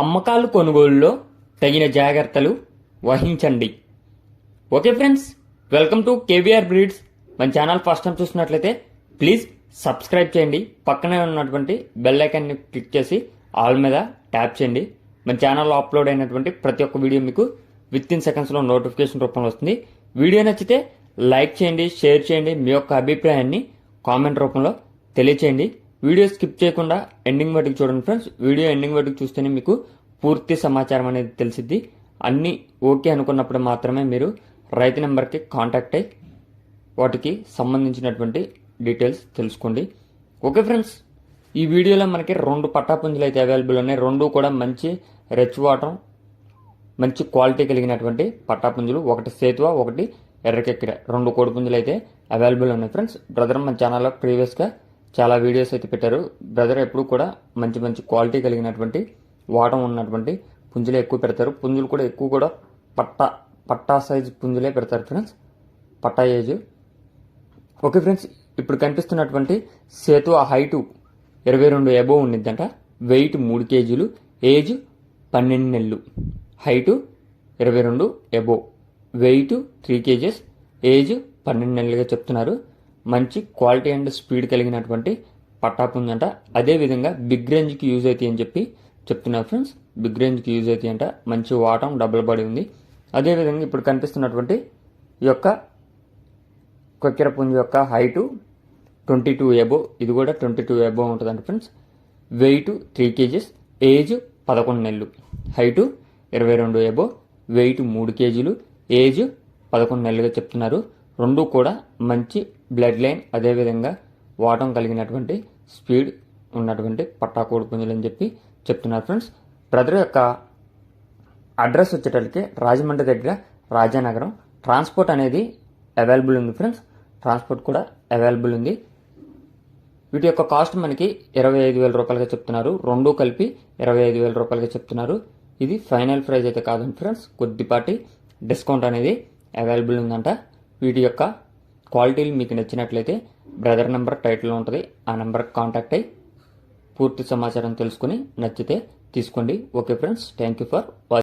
అమ్మకాలు కొనుగోలులో తగిన జాగ్రత్తలు వహించండి. Okay friends welcome to KVR breeds. మన ఛానల్ ఫస్ట్ టైం చూసినట్లయితే ప్లీజ్ సబ్స్క్రైబ్ చేయండి. పక్కనే ఉన్నటువంటి బెల్ ఐకాన్ని క్లిక్ చేసి ఆల్ మీద ట్యాప్ చేయండి. మన ఛానల్లో అప్లోడ్ అయినటువంటి ప్రతి ఒక్క వీడియో మీకు విత్ ఇన్ సెకండ్స్లో నోటిఫికేషన్ రూపంలో వస్తుంది. వీడియో నచ్చితే లైక్ చేయండి షేర్ చేయండి. మీ యొక్క అభిప్రాయాన్ని కామెంట్ రూపంలో తెలియచేయండి. వీడియో స్కిప్ చేయకుండా ఎండింగ్ వరకు చూడండి ఫ్రెండ్స్. వీడియో ఎండింగ్ వరకు చూస్తేనే మీకు పూర్తి సమాచారం అనేది తెలిసిద్ది. అన్నీ ఓకే అనుకున్నప్పుడు మాత్రమే మీరు రైతు నెంబర్కి కాంటాక్ట్ అయ్యి వాటికి సంబంధించినటువంటి డీటెయిల్స్ తెలుసుకోండి. Okay friends. ఈ వీడియోలో మనకి రెండు పట్టాపుంజులు అయితే అవైలబుల్ ఉన్నాయి. రెండు కూడా మంచి రెచ్ వాటర్ మంచి క్వాలిటీ కలిగినటువంటి పట్టాపుంజులు. ఒకటి సేతువ ఒకటి ఎర్రకెక్కిర రెండు కోడిపుంజులు అయితే అవైలబుల్ ఉన్నాయి ఫ్రెండ్స్. బ్రదర్ మన ఛానల్లో ప్రీవియస్గా చాలా వీడియోస్ అయితే పెట్టారు. బ్రదర్ ఎప్పుడు కూడా మంచి మంచి క్వాలిటీ కలిగినటువంటి వాటం ఉన్నటువంటి పుంజులే ఎక్కువ పెడతారు. పుంజులు కూడా ఎక్కువ కూడా పట్టా పట్టా సైజ్ పుంజులే పెడతారు ఫ్రెండ్స్ పట్టా ఏజ్ ఓకే ఫ్రెండ్స్ ఇప్పుడు కనిపిస్తున్నటువంటి సేతు ఆ హైటు ఇరవై రెండు ఎబో ఉండిద్దంట. వెయిట్ మూడు కేజీలు. ఏజ్ పన్నెండు నెలలు. హైటు ఇరవై రెండు above weight three kgs. Age పన్నెండు నెలలుగా చెప్తున్నారు. మంచి క్వాలిటీ అండ్ స్పీడ్ కలిగినటువంటి పట్టాపుంజ అంట అదేవిధంగా బిగ్ రేంజ్కి యూజ్ అవుతాయి అని చెప్పి చెప్తున్నారు ఫ్రెండ్స్. బిగ్ రేంజ్కి యూజ్ అవుతాయి అంట. మంచి వాటం డబుల్ పడి ఉంది. అదేవిధంగా ఇప్పుడు కనిపిస్తున్నటువంటి ఈ యొక్క కొక్కెర పుంజు యొక్క హైటు ట్వంటీ టూ ఎబో ఇది కూడా ట్వంటీ టూ ఎబో ఉంటుందండి friends. Weight three kgs. Age పదకొండు నెలలు. హైటు ఇరవై రెండు ఎబో వెయిట్ మూడు కేజీలు. ఏజ్ పదకొండు నెలలుగా చెప్తున్నారు. రెండు కూడా మంచి బ్లడ్ లైన్ అదేవిధంగా వాటం కలిగినటువంటి స్పీడ్ ఉన్నటువంటి పట్టాకోడి పుంజులు అని చెప్పి చెప్తున్నారు ఫ్రెండ్స్ బ్రదర్ యొక్క అడ్రస్ వచ్చేటప్పటికి రాజమండ్రి దగ్గర రాజానగరం. ట్రాన్స్పోర్ట్ అనేది అవైలబుల్ ఉంది ఫ్రెండ్స్ ట్రాన్స్పోర్ట్ కూడా అవైలబుల్ ఉంది. వీటి యొక్క కాస్ట్ మనకి ఇరవై ఐదు వేల రూపాయలుగా చెప్తున్నారు. రెండు కలిపి ఇరవై ఐదు వేల రూపాయలుగా చెప్తున్నారు. ఇది ఫైనల్ ప్రైస్ అయితే కాదండి ఫ్రెండ్స్ కొద్దిపాటి డిస్కౌంట్ అనేది అవైలబుల్ ఉందంట. వీటి యొక్క క్వాలిటీలు మీకు నచ్చినట్లయితే బ్రదర్ నెంబర్ టైటిల్లో ఉంటుంది. ఆ నెంబర్కి కాంటాక్ట్ అయ్యి పూర్తి సమాచారం తెలుసుకుని నచ్చితే తీసుకోండి. Okay friends thank you for watching